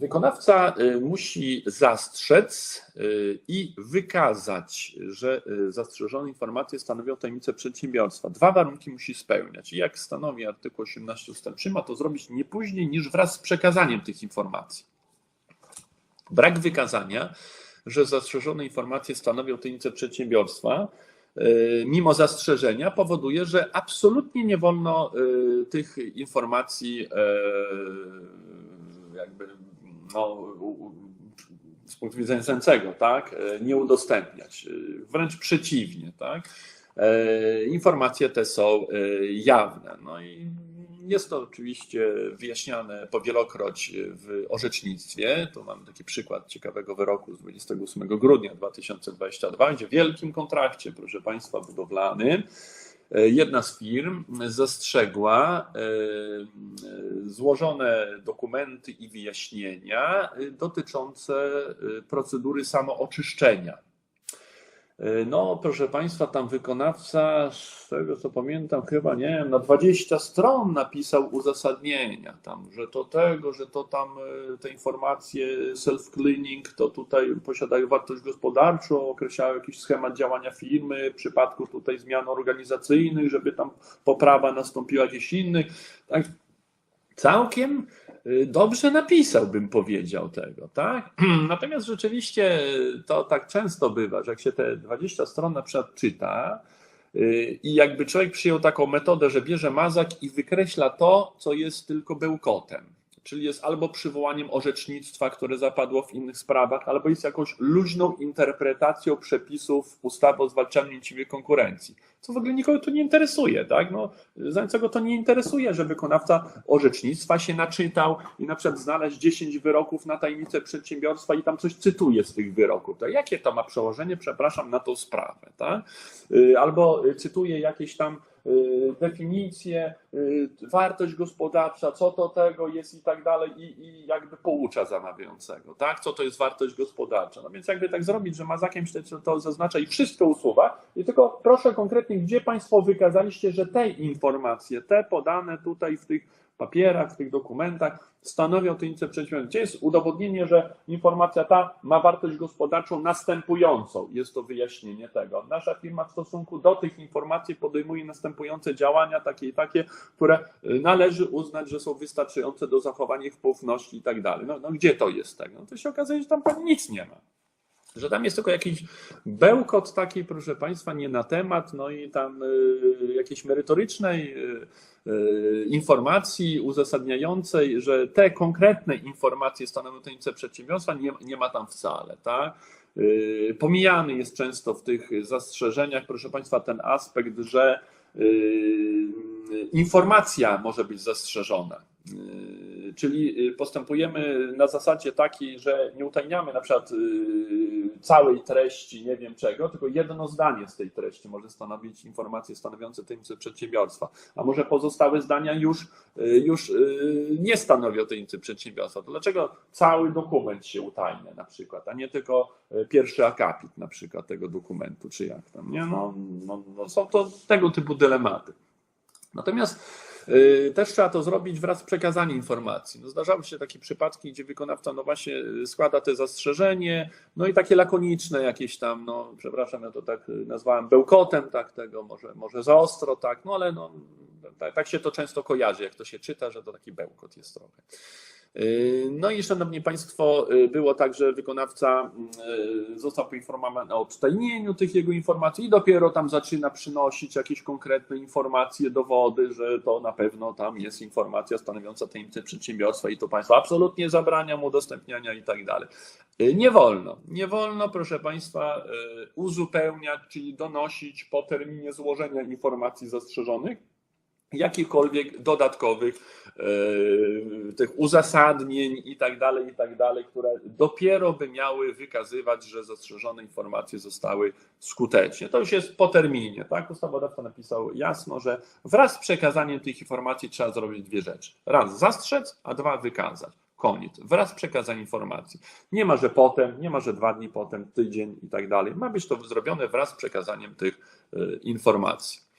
Wykonawca y, musi zastrzec y, i wykazać, że y, zastrzeżone informacje stanowią tajemnicę przedsiębiorstwa. Dwa warunki musi spełniać. I jak stanowi artykuł 18 ust. 3, ma to zrobić nie później niż wraz z przekazaniem tych informacji. Brak wykazania, że zastrzeżone informacje stanowią tajemnicę przedsiębiorstwa, mimo zastrzeżenia, powoduje, że absolutnie nie wolno tych informacji y, jakby no, z punktu widzenia sencego, tak, e, nie udostępniać. E, Wręcz przeciwnie, tak. E, Informacje te są jawne. No i jest to oczywiście wyjaśniane powielokroć w orzecznictwie. Tu mam taki przykład ciekawego wyroku z 28 grudnia 2022, gdzie w wielkim kontrakcie, proszę Państwa, budowlanym, Jedna z firm zastrzegła e, e, złożone dokumenty i wyjaśnienia e, dotyczące e, procedury samooczyszczenia. E, No, proszę Państwa, tam wykonawca, z tego co pamiętam, chyba nie wiem, na 20 stron napisał uzasadnienia, tam, że to tego, że to tam e, te informacje self-cleaning, to tutaj posiadają wartość gospodarczą, określają jakiś schemat działania firmy, w przypadku tutaj zmian organizacyjnych, żeby tam poprawa nastąpiła gdzieś innych. Tak, całkiem y, dobrze napisał, bym powiedział tego, tak? Natomiast rzeczywiście to tak często bywa, że jak się te 20 stron na przykład czyta y, i jakby człowiek przyjął taką metodę, że bierze mazak i wykreśla to, co jest tylko bełkotem. Czyli jest albo przywołaniem orzecznictwa, które zapadło w innych sprawach, albo jest jakąś luźną interpretacją przepisów ustawy o zwalczaniu nieuczciwej konkurencji. Co w ogóle nikogo tu nie interesuje, tak? No, Znającego to nie interesuje, że wykonawca orzecznictwa się naczytał i na przykład znaleźć 10 wyroków na tajemnicę przedsiębiorstwa i tam coś cytuje z tych wyroków. To jakie to ma przełożenie, przepraszam, na tą sprawę, tak? Y, Albo cytuje jakieś tam y, definicje, wartość gospodarcza, co to tego jest i tak dalej i, i jakby poucza zamawiającego, tak? Co to jest wartość gospodarcza. No więc jakby tak zrobić, że mazakiem się to zaznacza i wszystko usuwa i tylko proszę konkretnie, gdzie Państwo wykazaliście, że te informacje, te podane tutaj w tych papierach, w tych dokumentach stanowią tajemnicę przedsiębiorstwa. Gdzie jest udowodnienie, że informacja ta ma wartość gospodarczą następującą? Jest to wyjaśnienie tego. Nasza firma w stosunku do tych informacji podejmuje następujące działania, takie i takie, które y, należy uznać, że są wystarczające do zachowania ich poufności i tak dalej. No, no gdzie to jest tego? No to się okazuje, że tam pewnie nic nie ma. Że tam jest tylko jakiś bełkot taki, proszę Państwa, nie na temat, no i tam y, jakiejś merytorycznej y, y, informacji uzasadniającej, że te konkretne informacje stanowią tajemnicę przedsiębiorstwa, nie, nie ma tam wcale, tak? Y, Pomijany jest często w tych zastrzeżeniach, proszę Państwa, ten aspekt, że informacja może być zastrzeżona. Czyli y, postępujemy na zasadzie takiej, że nie utajniamy na przykład y, całej treści, nie wiem czego, tylko jedno zdanie z tej treści może stanowić informacje stanowiące tajemnicę przedsiębiorstwa, a może pozostałe zdania już, y, już nie stanowią tajemnicy przedsiębiorstwa. To dlaczego cały dokument się utajnia na przykład, a nie tylko pierwszy akapit na przykład tego dokumentu, czy jak tam, nie? No, no, no są to tego typu dylematy. Natomiast też trzeba to zrobić wraz z przekazaniem informacji. No, zdarzały się takie przypadki, gdzie wykonawca no właśnie y, składa te zastrzeżenie, no i takie lakoniczne jakieś tam, no przepraszam, ja to tak y, nazwałem bełkotem, tak tego, może, może za ostro, tak, no ale no, tak, tak się to często kojarzy, jak to się czyta, że to taki bełkot jest trochę. Y, No i szanowni Państwo, y, było tak, że wykonawca y, został poinformowany o odtajnieniu tych jego informacji i dopiero tam zaczyna przynosić jakieś konkretne informacje, dowody, że to na pewno tam jest informacja stanowiąca tajemnicę przedsiębiorstwa i to Państwo absolutnie zabrania mu udostępniania i tak dalej. Nie wolno, nie wolno, proszę Państwa, uzupełniać, czyli donosić po terminie złożenia informacji zastrzeżonych jakichkolwiek dodatkowych e, tych uzasadnień i tak dalej, i tak dalej, które dopiero by miały wykazywać, że zastrzeżone informacje zostały skutecznie. To już jest po terminie, tak? Ustawodawca napisał jasno, że wraz z przekazaniem tych informacji trzeba zrobić dwie rzeczy. Raz zastrzec, a dwa wykazać. Koniec. Wraz z przekazaniem informacji. Nie ma, że potem, nie ma, że dwa dni potem, tydzień i tak dalej. Ma być to zrobione wraz z przekazaniem tych e, informacji.